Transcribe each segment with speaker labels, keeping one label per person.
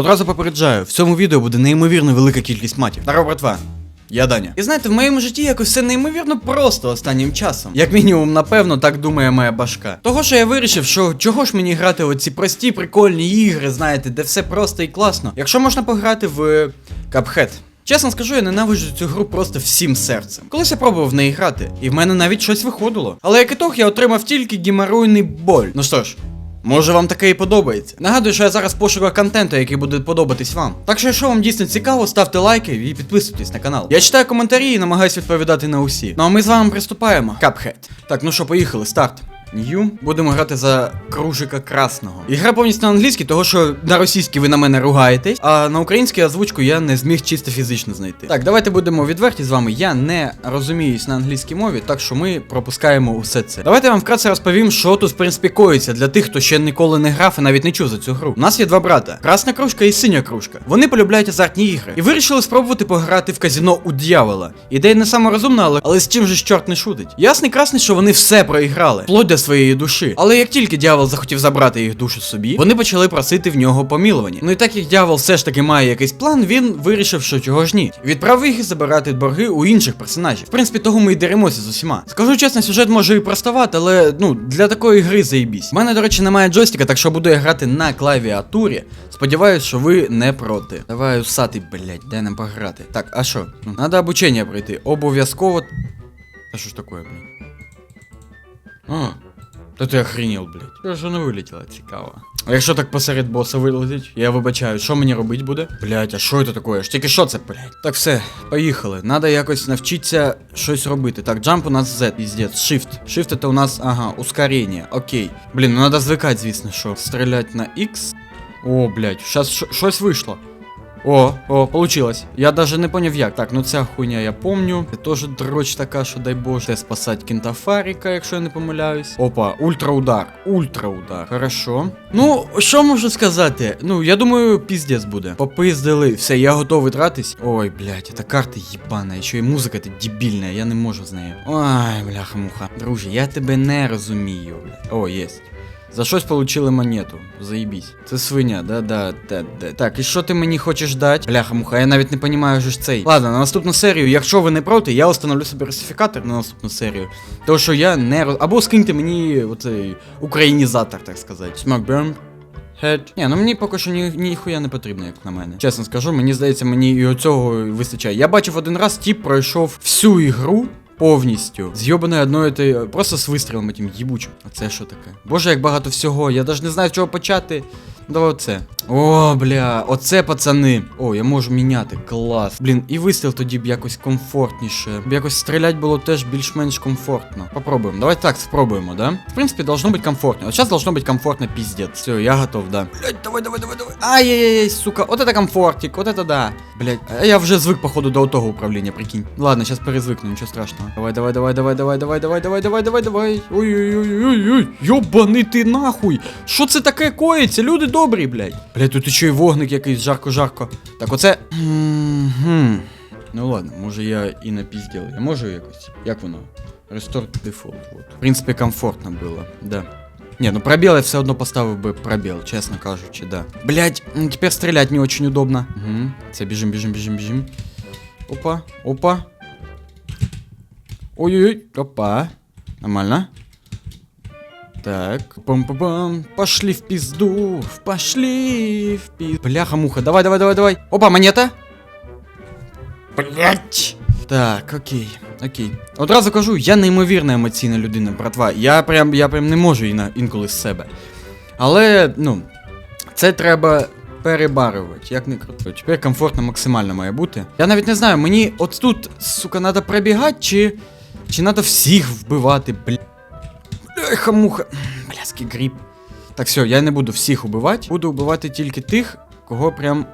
Speaker 1: Одразу попереджаю, в цьому відео буде неймовірно велика кількість матів. Здорово, братва. Я Даня. І знаєте, в моєму житті якось все неймовірно просто останнім часом. Як мінімум, напевно, так думає моя башка. Того, що я вирішив, що чого ж мені грати оці прості прикольні ігри, знаєте, де все просто і класно. Якщо можна пограти в Cuphead. Чесно скажу, я ненавиджу цю гру просто всім серцем. Колись я пробував в неї грати, і в мене навіть щось виходило. Але як ітог я отримав тільки геморройний боль. Ну що ж. Може вам таке і подобається. Нагадую, що я зараз пошукаю контенту, який буде подобатись вам. Так що, якщо вам дійсно цікаво, ставте лайки і підписуйтесь на канал. Я читаю коментарі і намагаюся відповідати на усі. Ну а ми з вами приступаємо. Капхет. Так, ну що, поїхали, старт. Нью. Будемо грати за кружика красного. Ігра повністю на англійській, того що на російській ви на мене ругаєтесь, а на українській озвучку я не зміг чисто фізично знайти. Так, давайте будемо відверті з вами. Я не розуміюсь на англійській мові, так що ми пропускаємо усе це. Давайте вам вкратце розповім, що тут в принципі коїться для тих, хто ще ніколи не грав і навіть не чув за цю гру. У нас є два брата: красна кружка і синя кружка. Вони полюбляють азартні ігри і вирішили спробувати пограти в казіно у дьявола. Ідея не саме розумна, але, але з чим же чорт не шутить. Ясний красний, що вони все проіграли, вплоть до своєї душі. Але як тільки дьявол захотів забрати їх душу собі, вони почали просити в нього помілування. Ну і так як дьявол все ж таки має якийсь план, він вирішив, що чого ж ні. Відправив їх забирати борги у інших персонажів. В принципі, того ми й деремося з усіма. Скажу чесно, сюжет може і проставати, але ну для такої гри заїбісь. У мене, до речі, немає джойстика, так що буду я грати на клавіатурі. Сподіваюсь, що ви не проти. Давай усатий, блять, де нам пограти. Так, а що? Ну, надо обучення пройти. Обов'язково. Та що ж таке, блядь? А, та ти охренел, блядь. Я ж не вилетіла, цікаво. А якщо так посеред боса вилетить, я вибачаю, що мені робити буде? Блять, а що це таке? Ж тільки що це, блять? Так все, поїхали. Надо якось навчитися щось робити. Так, джамп у нас Z, піздець. Shift. Shift це у нас, ага, ускорення. Окей. Блін, ну надо звикати, звісно, що. Стрілять на X. О, блять, щас щось вийшло. О, о, получилось. Я даже не поняв як. Так, ну ця хуйня я помню. Це теж дроч така, що дай Боже. Це спасать кінтафаріка, якщо я не помиляюсь. Опа, ультраудар. Ультраудар. Хорошо. Ну, що можу сказати? Ну, я думаю, піздець буде. Попиздили. Все, я готовий тратись. Ой, блядь, эта карта ебана. Ще й музика та дебільна, я не можу з нею. Ой, бляха-муха. Друже, я тебе не розумію, блядь. О, єсть. За щось получили монету. Заїбісь. Це свиня, да, да, да, да. Так, і що ти мені хочеш дати? Бляха, муха, я навіть не розумію, що ж цей. Ладно, на наступну серію, якщо ви не проти, я установлю собі русифікатор на наступну серію. Тому що я не роз... Або скиньте мені оцей українізатор, так сказати. Смак Burn. Head. Ні, ну мені поки що ні, ніхуя не потрібно, як на мене. Чесно скажу, мені здається, мені і оцього вистачає. Я бачив один раз, тіп пройшов всю ігру. Повністю з одною ти просто з вистрілом тим їбучим. А це що таке? Боже, як багато всього. Я навіть не знаю, з чого почати. Ну, Давай оце. О, бля, оце пацани. О, я можу міняти. Клас. Блін, і вистріл тоді б якось комфортніше. Б якось стріляти було теж більш-менш комфортно. Попробуємо. Давай так спробуємо, да? В принципі, должно бути комфортно. От зараз должно бути комфортно пиздец. Все, я готов, да. Блять, давай, давай, давай, давай. Ай-яй-яй, сука, от это комфортик, от это да. Блять, я вже звик, походу, до того управління, прикинь. Ладно, сейчас перезвикну, нічого страшного. Давай, давай, давай, давай, давай, давай, давай, давай, давай, давай, давай. Ой-ой-ой-ой-ой. Йобаний ти нахуй. Що це таке коїться? Люди добрі, блять. Блять, тут ще й вогник якийсь, жарко-жарко. Так, оце. Мгм. Ну ладно, може я і напізділ. Я можу якось? Як воно? Restore to default. Вот. В принципі, комфортно було, да. Не, ну пробел я все одно поставив би пробел, чесно кажучи, да. Блять, теперь стрелять не очень удобно. Угу. Це біжим, біжим, біжим, біжим. Опа, опа. Ой-ой-ой, опа. Нормально. Так, пам-пам-пам, пошли в пизду, пошли в пизду. Бляха-муха, давай, давай, давай, давай. Опа, монета. Блять. Так, окей, окей. Одразу кажу, я неймовірно емоційна людина, братва. Я прям, я прям не можу іна- інколи з себе. Але, ну, це треба перебарювати, як не круто. Тепер комфортно максимально має бути. Я навіть не знаю, мені от тут, сука, треба пробігати, чи. Чи треба всіх вбивати, бля. Бляха муха. Бляский гріб. Так, все, я не буду всіх убивати. Буду вбивати тільки тих, кого прям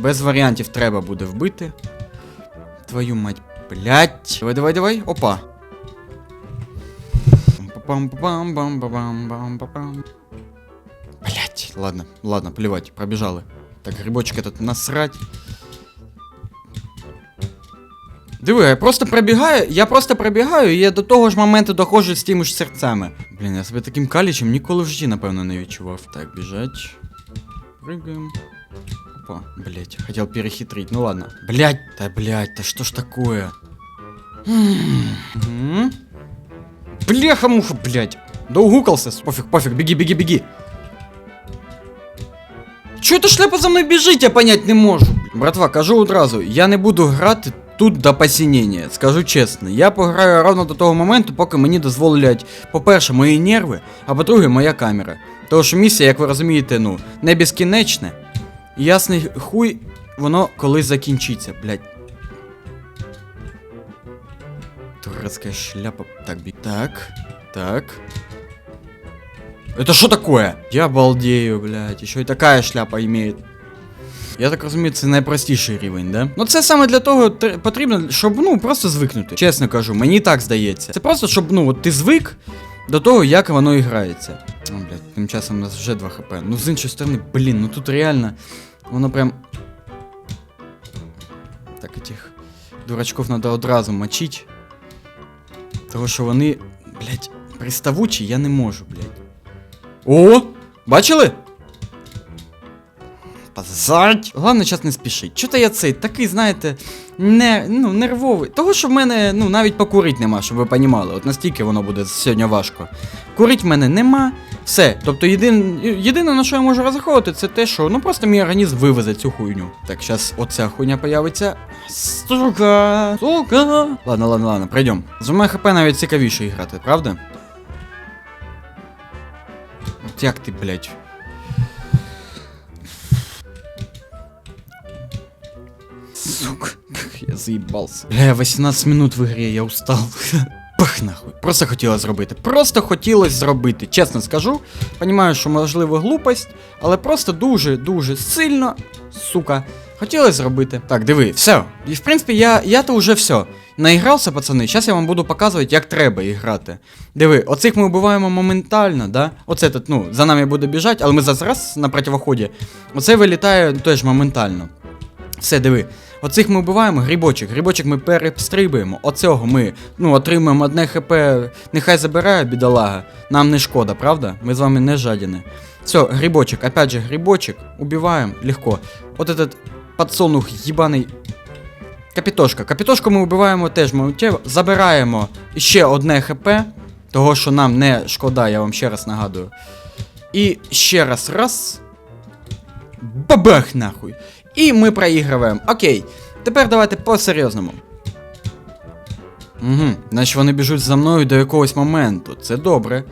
Speaker 1: без варіантів треба буде вбити. Твою мать, блять. Давай, давай, давай. Опа. Блять, ладно, ладно, плевать, пробежали. Так, грибочек этот насрать. Диви, я просто пробігаю, я просто пробігаю, і я до того ж моменту доходжу з тими ж серцями. Блін, я себе таким калічем ніколи в житті, напевно, не відчував. Так, біжать. Пригаємо. Опа, блять, хотел перехитрить. Ну ладно. Блять, да блять, да что ж такое? Мгм. Бляха-муха, блять. Да угукался. Пофиг, пофиг, беги, беги, беги. Чё эта шляпа за мною біжить, я понять не можу. Братва, кажу одразу, я не буду грати Тут до посінення. Скажу чесно, я пограю ровно до того моменту, поки мені дозволять, по-перше, мої нерви, а по-друге, моя камера. Тому що місія, як ви розумієте, ну, не безкінечне. І Ясний хуй, воно колись закінчиться, блядь. Турецкая шляпа. Так, би- так, так. Это что такое? Я балдею, блядь. Еще и такая шляпа имеет. Я так розумію, це найпростіший рівень, да? Ну це саме для того тр- потрібно, щоб ну просто звикнути. Чесно кажу, мені так здається. Це просто щоб ну от ти звик до того, як воно і грається. О, блядь, тим часом у нас вже 2 хп. Ну з іншої сторони, блін, ну тут реально воно прям. Так, этих дурачков надо одразу мочить. Того, що вони, блядь, приставучі, я не можу, блядь. О! Бачили? Позать. Головне, час не спішить. Чого я цей такий, знаєте, не, ну, нервовий. Того, що в мене ну, навіть покурить нема, щоб ви понімали. От настільки воно буде сьогодні важко. Курить в мене нема. Все. Тобто єдин, єдине, на що я можу розраховувати, це те, що ну просто мій організм вивезе цю хуйню. Так, зараз оця хуйня появиться. Сука! Сука! Ладно, ладно, ладно, пройдем. З двома хп навіть цікавіше грати, правда? От як ти, блядь? Сука, я заебался. Бля, 18 минут в игре, я устал. Пах нахуй. Просто хотілося зробити. Просто хотілося зробити. Чесно скажу. Понімаю, що можливо глупость, але просто дуже-дуже сильно, сука, хотілося зробити. Так, диви, все. І в принципі, я, я то вже все. Наігрався, пацани. Зараз я вам буду показувати, як треба грати. Диви, оцих ми вбиваємо моментально, да? Оце тут, ну, за нами буде біжати, але ми зараз на противоході. Оце вилітає теж моментально. Все, диви. Оцих ми вбиваємо, грибочок. Грибочок ми перестрибуємо. Оцього ми ну, отримуємо одне хп. Нехай забирає бідолага. Нам не шкода, правда? Ми з вами не жадіни. Все, грибочок, опять же, грибочек. Убиваем легко. Вот этот подсолнух ебаний. Капітошка. Капітошку ми вбиваємо теж миттєво. Забираємо ще одне хп. Того, що нам не шкода, я вам ще раз нагадую. І ще раз раз. Бабах нахуй. І ми проіграємо. Окей. Тепер давайте по-серйозному. Угу. Значить вони біжуть за мною до якогось моменту. Це добре.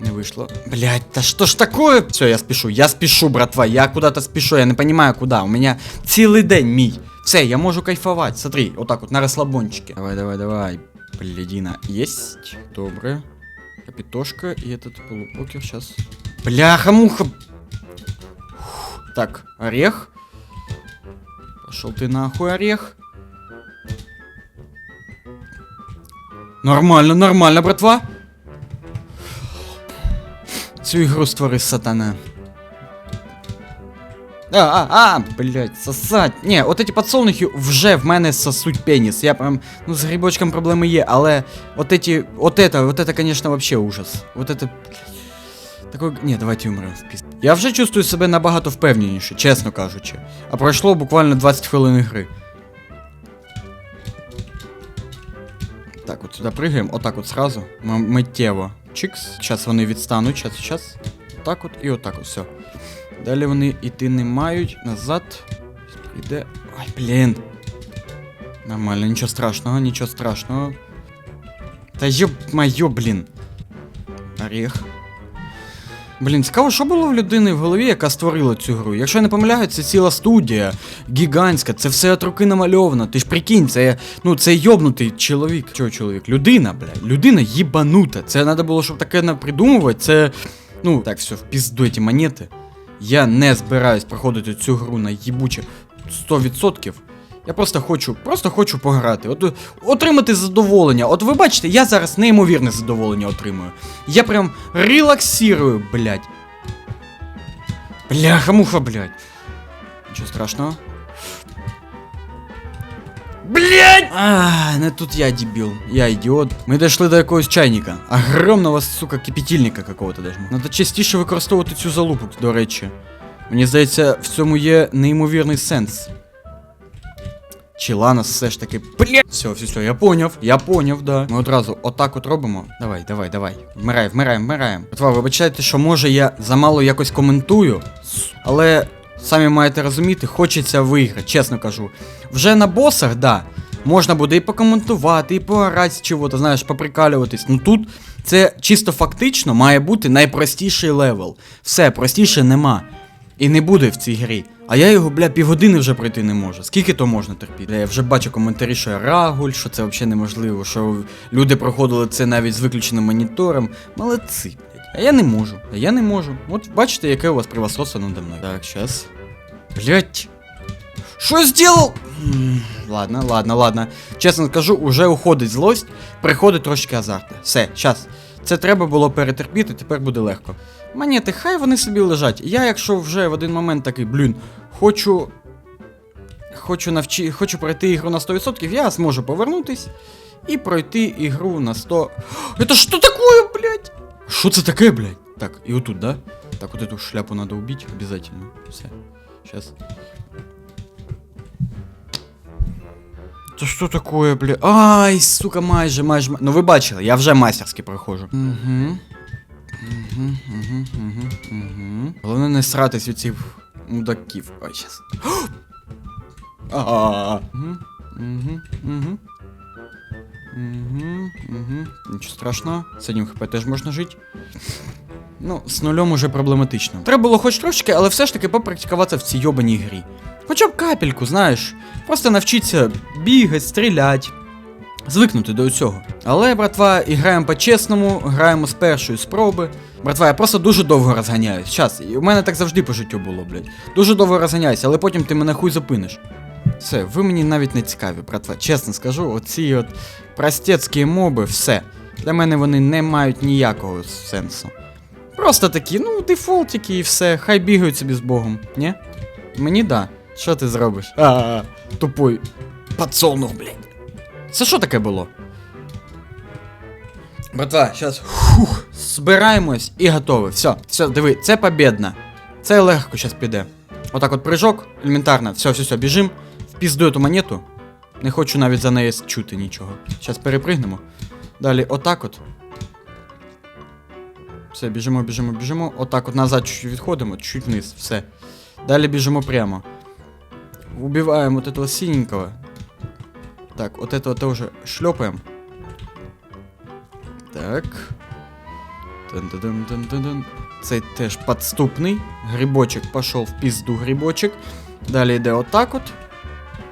Speaker 1: Не вийшло. Блять, та що ж такое? Все, я спішу, я спішу, братва, я куда-то спішу, я не понимаю куда. У мене цілий день мій. Все, я можу кайфувати. Смотри, отак от на розслабончике. Давай, давай, давай. Блядина. Есть. Добре. Капитошка и этот полупокер сейчас. Бляха-муха. Так, орех. Пошел ты нахуй, орех. Нормально, нормально, братва. Цю ігру створи сатана. А, а, а, блять, сосать. Ні, от эти подсолнухи вже в мене сосуть пеніс. Я прям, ну, з грибочком проблеми є, але от эти, от это, вот это, конечно, вообще ужас. Вот это, Такой, ні, давайте умрем в піз... Я вже чувствую себе набагато впевненіше, чесно кажучи. А пройшло буквально 20 хвилин гри. Так, от сюди пригаємо, отак от сразу. М- миттєво. Чикс. Зараз вони відстануть, щас, щас. Отак от і отак от, все. Далі вони йти не мають. Назад. Прийде. Ай, блін. Нормально, нічого страшного, нічого страшного. Та йоб моє, блін. Орех. Блін, цікаво, що було в людини в голові, яка створила цю гру. Якщо я не помиляюсь, це ціла студія, гігантська, це все от руки намальовано. Ти ж прикинь, це ну це йобнутий чоловік. Чого чоловік? Людина, бля, людина їбанута. Це треба було, щоб таке напридумувати. Це. Ну, так, все, в пізду ці монети. Я не збираюсь проходити цю гру на їбуче 100%. Я просто хочу, просто хочу пограти. От отримати задоволення. От ви бачите, я зараз неймовірне задоволення отримую. Я прям релаксирую, блядь. Бляха-муха, блядь. Нічого страшного. Блядь! А, не тут я дебил. Я ідіот. Ми дійшли до якогось чайника. Огромного, сука, кипятильника какого-то даже. Надо частіше використовувати цю залупу, до речі. Мені здається, в цьому є неймовірний сенс. Чи Ланос все ж таки. Бля! Все, все, все, я поняв, я поняв, да. Ми одразу отак от робимо. Давай, давай, давай. Вмирай, вмираємо, вмираємо. Братва, вибачайте, що може я замало якось коментую, але самі маєте розуміти, хочеться виграти, чесно кажу. Вже на босах, да. Можна буде і покоментувати, і поорати чого-то, знаєш, поприкалюватись. Ну тут це чисто фактично має бути найпростіший левел. Все, простіше нема. І не буде в цій грі. А я його, бля, півгодини вже пройти не можу. Скільки то можна терпіти? Бля, я вже бачу коментарі, що я рагуль, що це взагалі неможливо, що люди проходили це навіть з виключеним монітором. Молодці, блядь. А я не можу. А я не можу. От бачите, яке у вас превосходство надо мною. Так, щас. Блять. Що сделал? Ладно, ладно, ладно. Чесно скажу, уже уходить злость, приходить трошки азарту. Все, щас. Це треба було перетерпіти, тепер буде легко. Монети, хай вони собі лежать. Я, якщо вже в один момент такий, блін, хочу. Хочу навчи... хочу пройти ігру на 100%, я зможу повернутись і пройти ігру на 100. Это що такое, блядь? Що це таке, блядь? Так, і отут, да? Так, вот эту шляпу надо убить обязательно. Все. Сейчас. Це що такое, бля? Ай, сука, майже, майже. ма- Ну ви бачили, я вже майстерськи проходжу. Угу. Угу, угу, угу. Головне не сратись від цих мудаків. Ой, щас. А. Угу, угу, угу. Угу. Нічого страшного. З одним хп теж можна жити. Ну, з нульом уже проблематично. Треба було хоч трошки, але все ж таки попрактикуватися в цій йобаній грі. Хоча б капельку, знаєш. Просто навчитися бігати, стріляти. Звикнути до цього. Але, братва, і граємо по-чесному, граємо з першої спроби. Братва, я просто дуже довго розганяюсь. Щас, і у мене так завжди по життю було, блядь. Дуже довго розганяюсь, але потім ти мене хуй зупиниш. Все, ви мені навіть не цікаві, братва. Чесно скажу, оці от простецькі моби, все. Для мене вони не мають ніякого сенсу. Просто такі, ну, дефолтики і все, хай бігають собі з Богом, ні? Мені да. Що ти зробиш? А, тупой подсолнух, блядь. Це що таке було? Братва, зараз фух, збираємось і готові. Все, все, диви, це побєдна. Це легко зараз піде. Отак от прыжок, елементарно, все, все, все, біжим. Впіздую ту монету. Не хочу навіть за неї чути нічого. Зараз перепригнемо. Далі, отак от. Все, біжимо, біжимо, біжимо. Отак от назад чуть відходимо, чуть вниз, все. Далі біжимо прямо. Убиваем вот этого синенького. Так, вот этого тоже шлепаем. Так. Тан-тан-тан-тан-тан. Цей теж подступний. Грибочок пішов в пізду грибочок. Далі йде отак от.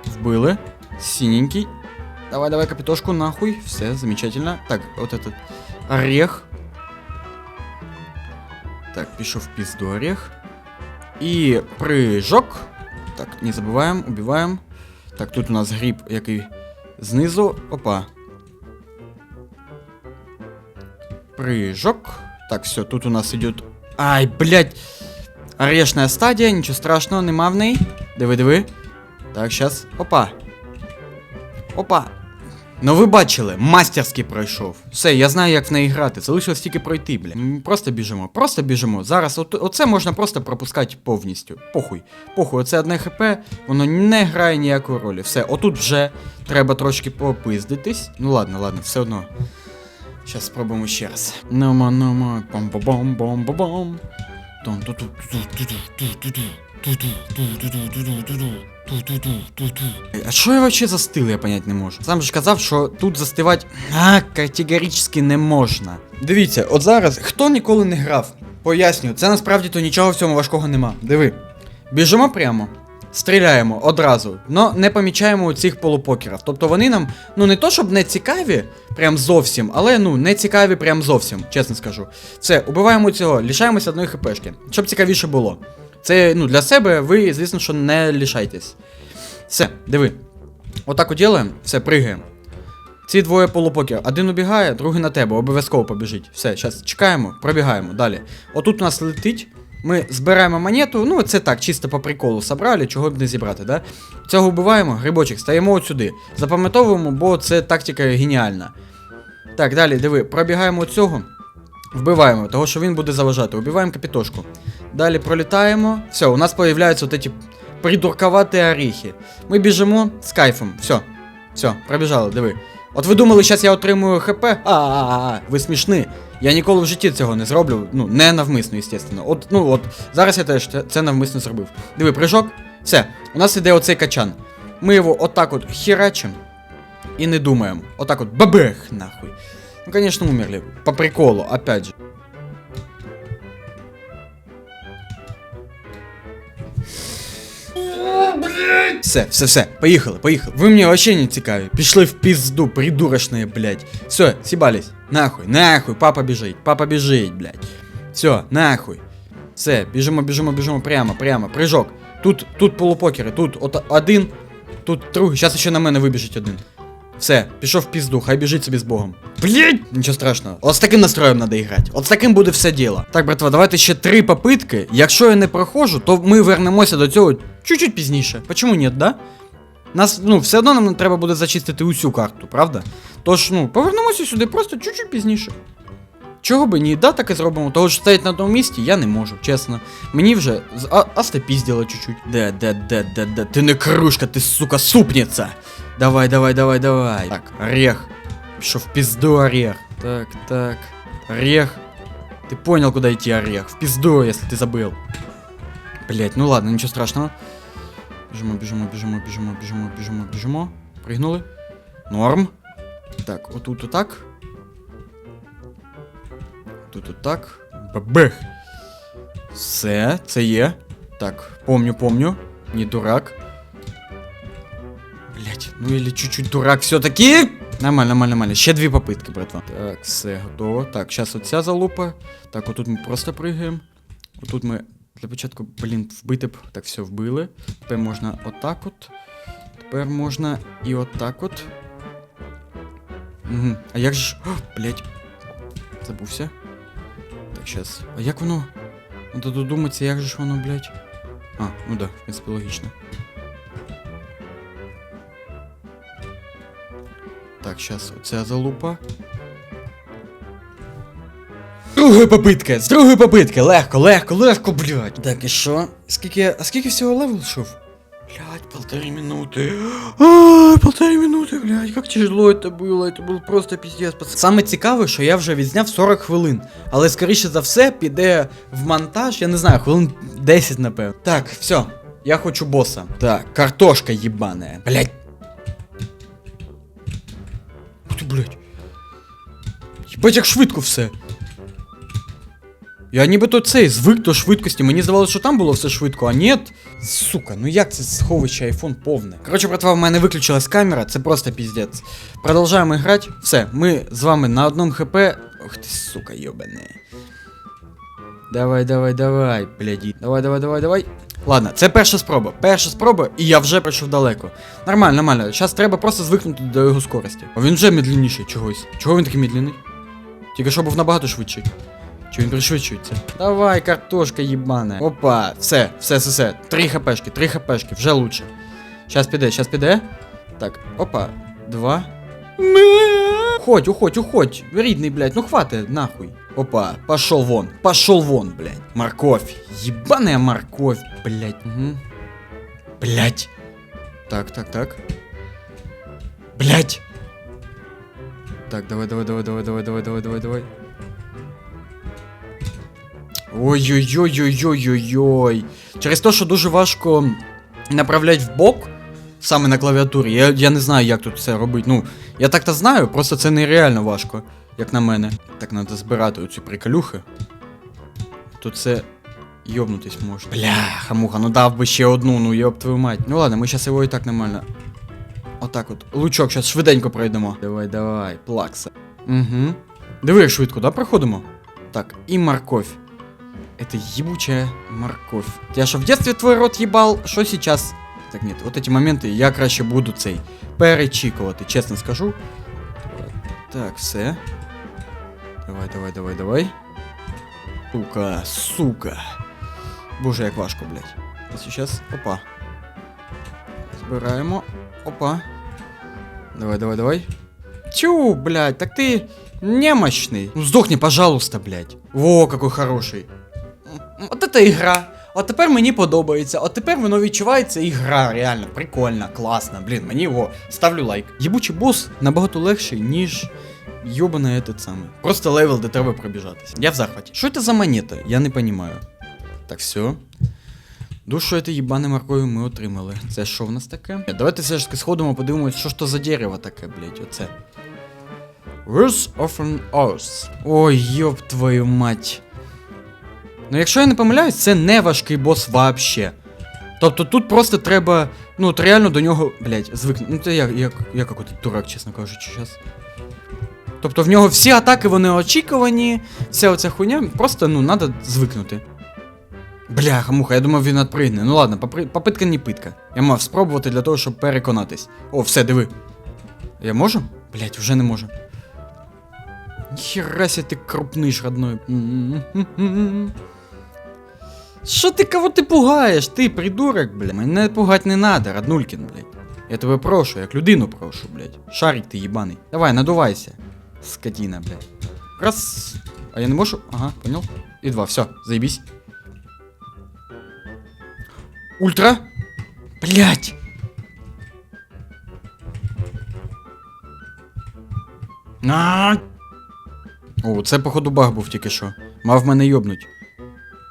Speaker 1: Вбили. Синенький. Давай, давай, капітошку, нахуй. Все, замечательно. Так, вот этот орех. Так, пішов в пізду орех. І прыжок. Так, не забуваємо, убиваємо. Так, тут у нас гриб, який знизу. Опа. Прыжок. Так, все, тут у нас идет. Ай, блядь. Орешная стадія, нічого страшного, нема в неї. Диви. Так, сейчас. Опа. Опа. Ну ви бачили, мастерськи пройшов. Все, я знаю, як в неї грати. Залишилось тільки пройти, бля. Просто біжимо, просто біжимо. Зараз от, оце можна просто пропускати повністю. Похуй. Похуй, оце одне хп, воно не грає ніякої ролі. Все, отут вже треба трошки попиздитись. Ну ладно, ладно, все одно. Щас спробуємо ще раз. Нума, нума, бом бом бом бом бом бом ту ту ту ту ту ту ту ту ту ту ту ту ту ту А що я вообще за стил, я понять не можу. Сам же казав, що тут застивати а, категорично не можна. Дивіться, от зараз хто ніколи не грав, пояснюю, це насправді то нічого в цьому важкого нема. Диви. Біжимо прямо. Стріляємо одразу, но не помічаємо цих полупокерів. Тобто вони нам, ну не то щоб не цікаві, прям зовсім, але ну не цікаві прям зовсім, чесно скажу. Все, убиваємо цього, лишаємося одної хпшки, щоб цікавіше було. Це ну для себе ви, звісно, що не лишайтесь. Все, диви. Отак от ділаємо, все, пригаємо. Ці двоє полупокер. Один убігає, другий на тебе, обов'язково побіжить. Все, зараз чекаємо, пробігаємо далі. Отут у нас летить. Ми збираємо монету, ну це так, чисто по приколу собрали, чого б не зібрати, да? Цього вбиваємо, грибочок, стаємо от сюди. Запам'ятовуємо, бо це тактика геніальна. Так, далі, диви, пробігаємо цього, вбиваємо, того що він буде заважати. Убиваємо капітошку. Далі пролітаємо. Все, у нас появляються вот эти придурковаті орехи. Ми біжимо з кайфом. Все. Все, пробіжали, диви. От ви думали, зараз я отримую ХП? А-а-а, ви смішні. Я ніколи в житті цього не зроблю. Ну, не навмисно, естественно. От, ну от, зараз я теж це, навмисно зробив. Диви, прыжок. Все, у нас іде оцей качан. Ми його отак от херачим і не думаємо. Отак от бабех, нахуй. Ну, конечно, умерли. По приколу, опять же. Все, все, все, поїхали, поїхали. Ви мені вообще не цікаві. Пішли в пизду, придурочные, блядь. Все, сібались. Нахуй, нахуй, папа біжить, папа біжить, блядь. Все, нахуй. Все, біжимо, біжимо, біжимо прямо, прямо. Прыжок. Тут, тут полупокери, тут от один, тут другий. Зараз ще на мене вибіжить один. Все, пішов в пізду, хай біжить собі з Богом. Блять! Нічого страшного. От з таким настроєм треба грати. От з таким буде все діло. Так, братва, давайте ще три попитки. Якщо я не проходжу, то ми вернемося до цього чуть-чуть пізніше. Почому ні, да? Нас, ну, все одно нам треба буде зачистити усю карту, правда? Тож, ну, повернемося сюди просто чуть-чуть пізніше. Чого би ні, да, так і зробимо. Того що стоять на тому місці, я не можу, чесно. Мені вже з- а, астопізділо чуть-чуть. Де, де, де, де, де. Ти не кружка, ти, сука, супниця. Давай, давай, давай, давай. Так, орех. Пішов в пизду орех. Так, так. Орех. Ты понял, куда идти, орех. В пизду, если ты забыл. Блять, ну ладно, ничего страшного. Бежимо, бежимо, бежимо, бежимо, бежимо, бежимо, бежимо. Пригнули. Норм. Так, отут отак. Тут отак. Бабех. Все, це є. Так, помню, помню. Не дурак. Блять, ну или чуть-чуть дурак все-таки. Нормально, нормально, нормально. Ще дві попитки, братва. Так, все готово. Так, зараз оця залупа. Так, отут ми просто пригаємо. Отут ми для початку, блін, вбити б. Так, все, вбили. Тепер можна отак от. Тепер можна і отак от. Угу. А як же. О, блять. Забувся. Так, щас. А як воно? Надо додуматися, як же ж воно, блять. А, ну да, в принципі, логічно. Так, сейчас оця залупа. Друга попитка! З другої попитки! Легко, легко, легко, блядь! Так, і що? Скільки. А скільки всього левел йшов? Блядь, полторы минуты. А, полторы минуты, блядь, как тяжело это было. Это был просто пиздец, пацан. Саме цікаве, що я вже відзняв 40 хвилин. Але скоріше за все піде в монтаж, я не знаю, хвилин 10, напевно. Так, все. Я хочу боса. Так, картошка ебаная. Блядь. блядь. Єбать, як швидко все. Я нібито цей звик до швидкості. Мені здавалося, що там було все швидко, а ні. Сука, ну як це сховище айфон повне. Коротше, братва, в мене виключилась камера, це просто піздець. Продовжуємо грати. Все, ми з вами на одному хп. Ох ти, сука, йобане. Давай, давай, давай, бляді. Давай, давай, давай, давай. Ладно, це перша спроба. Перша спроба, і я вже прийшов далеко. Нормально, нормально. Зараз треба просто звикнути до його скорості. А він вже медленніший чогось. Чого він такий медленний? Тільки що був набагато швидший. Чи він пришвидшується? Давай, картошка їбана. Опа, все, все, все, все. Три хпшки, три хпшки, вже лучше. Щас піде, щас піде. Так, опа, два. Уходь, уходь, уходь. Рідний, блядь, ну хватит, нахуй. Опа, пошел вон, пошел вон, блядь. Морковь, ебаная морковь, блядь. Угу. Блядь. Так, так, так. Блядь. Так, давай, давай, давай, давай, давай, давай, давай, давай, давай. Ой-ой-ой-ой-ой-ой-ой. Через те, що дуже важко направляти в бок, саме на клавіатурі. Я, я не знаю, як тут це робити. Ну, я так-то знаю, просто це нереально важко, як на мене. Так, треба збирати оці приколюхи. То це йобнутись може. Бля, муха, ну дав би ще одну, ну йоб твою мать. Ну ладно, ми зараз його і так нормально. Отак от. Лучок, зараз швиденько пройдемо. Давай, давай, плакса. Угу. Диви, як швидко, да, проходимо? Так, и морковь. Это ебучая морковь. Я что, в детстве твой рот ебал? Что сейчас? Так нет, вот эти моменты я краще буду цей перечікувати, чесно скажу. Так, все. Давай, давай, давай, давай. Сука, сука. Боже, як важко, блядь. А сейчас, опа. Збираємо. Опа. Давай, давай, давай. Тю, блядь, так ты немощный. Ну сдохни, пожалуйста, блядь. Во, какой хороший. М, М, От це ігра. От тепер мені подобається. От тепер воно відчувається ігра, реально, прикольна, класна. Блін, мені його ставлю лайк. Єбучий бос набагато легший, ніж Йобаний этот самий. Просто левел, де треба пробіжатися. Я в захваті. Що це за монета? Я не розумію. Так, все. Душу этой єбане маркою ми отримали. Це що в нас таке? Давайте все ж таки сходимо, подивимось, що ж то за дерево таке, блять, оце. Words of an Earth. Ой, йоб твою мать. Ну, якщо я не помиляюсь, це не важкий бос вообще. Тобто тут просто треба, ну, от реально до нього, блять, звикнути. Ну, це я, я, я какой-то дурак, чесно кажучи, зараз. Тобто в нього всі атаки вони очікувані, вся оця хуйня, просто, ну, треба звикнути. Бляха, муха, я думав, він відпригне. Ну ладно, попитка не питка. Я мав спробувати для того, щоб переконатись. О, все, диви. Я можу? Блять, вже не можу. Ніхера ти крупниш, родной. Що ти кого ти пугаєш? Ти придурок, бля. Мене пугать не надо, Раднулькін, блядь. Я тебе прошу, як людину прошу, блядь. Шарик ти їбаний. Давай, надувайся. Скотина, блядь. Раз. А я не можу? Ага, понял. І два, все, заебись. Ультра? Блять! А! О, це походу баг був тільки що. Мав мене йобнуть.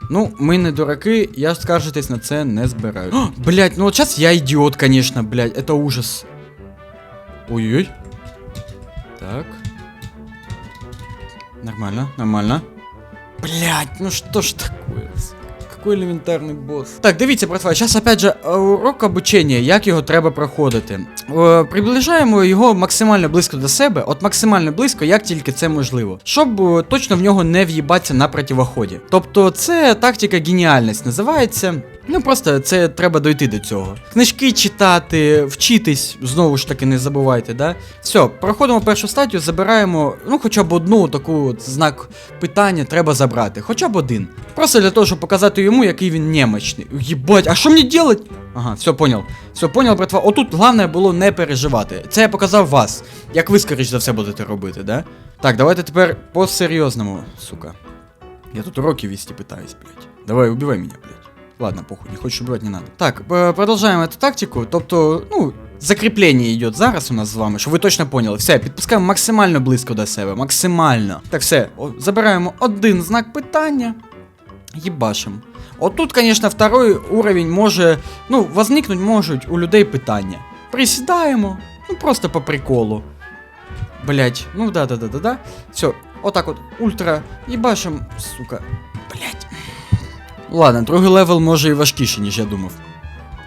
Speaker 1: Ну, ми не дураки, я скаржитись на це не збираю. Блять, ну от зараз я ідіот, конечно, блять, это ужас. Ой-ой. Нормально, нормально. Блять, ну что ж такое? Какой елементарний босс. Так, дивіться, братва, зараз опять же е, урок обучення, як його треба проходити. Е, Приближаємо його максимально близько до себе, от максимально близько, як тільки це можливо, щоб е, точно в нього не в'їбатися на противоході. Тобто, це тактика геніальність називається. Ну просто це треба дойти до цього. Книжки читати, вчитись, знову ж таки, не забувайте, да? Все, проходимо першу стадію, забираємо, ну, хоча б одну таку от знак питання треба забрати. Хоча б один. Просто для того, щоб показати йому, який він немощний. Єбать, а що мені делать? Ага, все понял. Все понял, братва. Отут головне було не переживати. Це я показав вас. Як ви, скоріш за все, будете робити, да? Так, давайте тепер по-серйозному, сука. Я тут уроки вести пытаюсь, блядь. Давай, убивай меня, блядь. Ладно, похуй, не хочешь убивать, не надо. Так, п- продовжаємо эту тактику. Тобто, ну, закріплення йде зараз у нас з вами, щоб ви точно поняли. Все, підпускаємо максимально близько до себе, максимально. Так, все, о, забираємо один знак питання. Єбашим. Отут, конечно, второй уровень може, ну, возникнуть можуть у людей питання. Присідаємо, ну просто по приколу. Блять, ну да, да, да, да, да. Все, отак от, ультра, їбашим, сука. Блять. Ладно, другий левел може і важкіший, ніж я думав.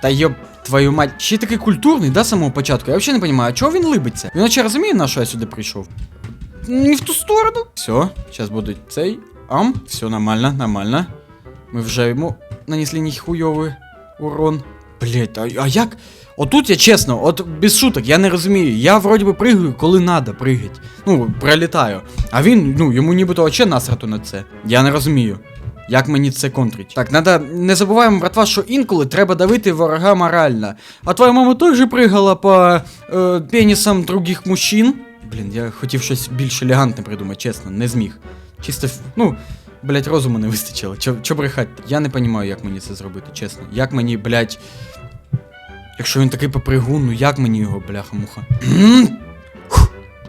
Speaker 1: Та йоб твою мать, ще такий культурний, да, з самого початку. Я взагалі не розумію, а чого він либиться? Він наче розуміє, на що я сюди прийшов? Не в ту сторону. Все, зараз буде цей. Ам, все нормально, нормально. Ми вже йому нанесли ніхуйовий урон. Блять, а, а як? Отут я чесно, от без шуток, я не розумію. Я вроді би пригаю, коли надо пригать. Ну, прилітаю. А він, ну, йому нібито оче насрато на це. Я не розумію. Як мені це контрить? Так, надо. Не забуваємо, братва, що інколи треба давити ворога морально. А твоя мама теж пригала по е, пенісам других мужчин? Блін, я хотів щось більш елегантне придумати, чесно, не зміг. Чисто, ну, блять, розуму не вистачило. Чо, чо брехать? Я не розумію, як мені це зробити, чесно. Як мені, блять. Якщо він такий попригун, ну як мені його, бляха-муха?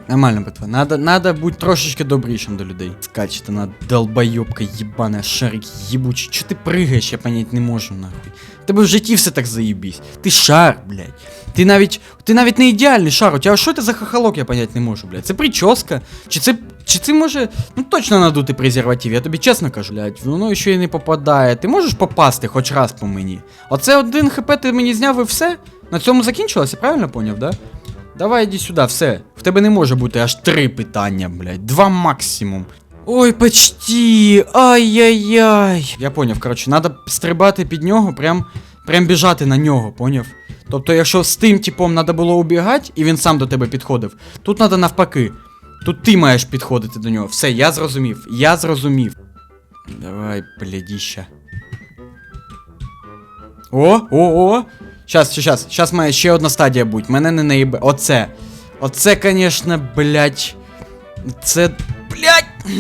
Speaker 1: Нормально, братва. Надо, надо бути трошечки добрішим до людей. Скачете на долбойобка, єбана, шарик єбучий. Чо ти пригаєш, я понять не можу, нахуй. Тебе в житті все так заєбісь. Ти шар, блядь. Ти навіть. Ти навіть не ідеальний шар. У тебе що це за хахалок, я понять не можу, блядь. Це прическа. Чи це. Чи це може. Ну точно надути презерватив, я тобі чесно кажу, блядь. Воно ще й не попадає. Ти можеш попасти хоч раз по мені. Оце один хп ти мені зняв і все? На цьому закінчилося, правильно поняв, да? Давай іди сюди, все. В тебе не може бути аж три питання, блядь. Два максимум. Ой, почти. Ай-яй-яй. Я поняв, коротше, треба стрибати під нього, прям, прям біжати на нього, поняв? Тобто, якщо з тим типом треба було убігати, і він сам до тебе підходив, тут треба навпаки. Тут ти маєш підходити до нього. Все, я зрозумів. Я зрозумів. Давай, блядіща. О, о, о. Щас, щас, щас має ще одна стадія бути. Мене не наїбе. Оце. Оце, конечно, блядь. Це. Блядь.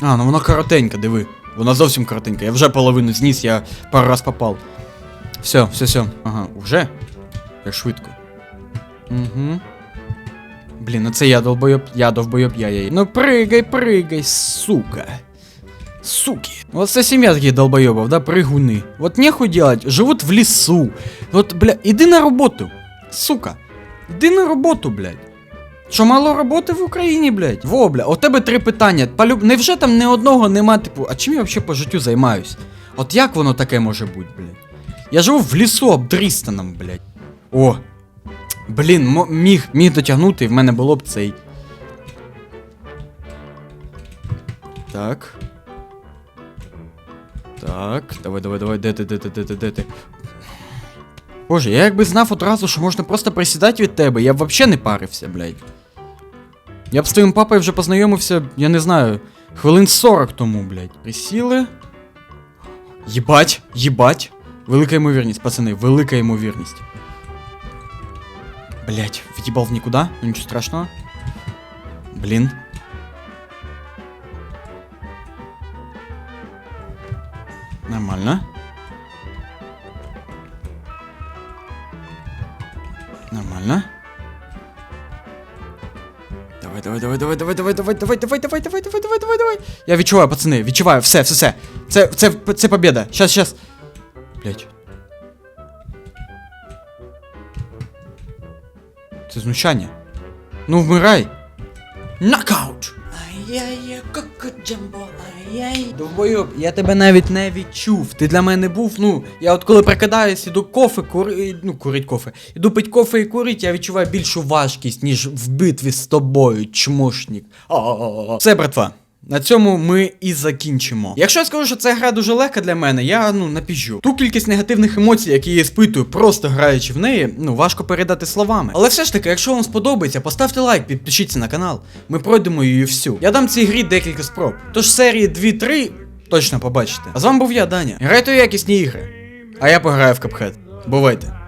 Speaker 1: А, ну воно коротенько, диви. Вона зовсім коротенька. Я вже половину зніс, я пару раз попав. Все, все, все. Ага, уже? Як швидко. Угу. Блін, ну це я долбойоб, я довбойоб, я я. Ну пригай, пригай, сука. Суки. Вот це сім'я таких долбойобов, да, пригуни. Вот нехуй делать, живут в лесу. Вот, бля, іди на роботу. Сука. Іди на роботу, блядь. Що мало роботи в Україні, блядь? Во, бля, у тебе три питання. Полюб... Невже там ні одного нема, типу, а чим я взагалі по життю займаюсь? От як воно таке може бути, блядь? Я живу в лісу обдрістаном, блядь. О. Блін, міг, міг дотягнути, і в мене було б цей. Так. Так, давай, давай, давай, де ти, де ти, де ти, де ти. Боже, я якби знав одразу, що можна просто присідати від тебе, я б взагалі не парився, блядь. Я б з твоїм папою вже познайомився, я не знаю, хвилин 40 тому, блядь. Присіли. Єбать, єбать. Велика ймовірність, пацани, велика ймовірність. Блять, в'їбав нікуди, ну нічого страшного. Блін. Давай, давай, давай, давай, давай, давай, давай, давай, давай, давай, давай. Я відчуваю, пацани, відчуваю, все, все, все. Це, це, це победа. Щас, щас. Блять. Це знущання. Ну вмирай. Нокаут! Ай-яй-яй, коко джамбо, ай-яй. Довбойоб, я тебе навіть не відчув. Ти для мене був, ну, я от коли прокидаюсь, іду кофе, кури, ну, курить кофе. Іду пить кофе і курить, я відчуваю більшу важкість, ніж в битві з тобою, чмошник. Все, братва. На цьому ми і закінчимо. Якщо я скажу, що ця гра дуже легка для мене, я ну напіжу. Ту кількість негативних емоцій, які я спитую, просто граючи в неї, ну важко передати словами. Але все ж таки, якщо вам сподобається, поставте лайк, підпишіться на канал. Ми пройдемо її всю. Я дам цій грі декілька спроб. Тож серії 2-3 точно побачите. А з вами був я, Даня. Грайте у якісні ігри. А я пограю в Cuphead. Бувайте.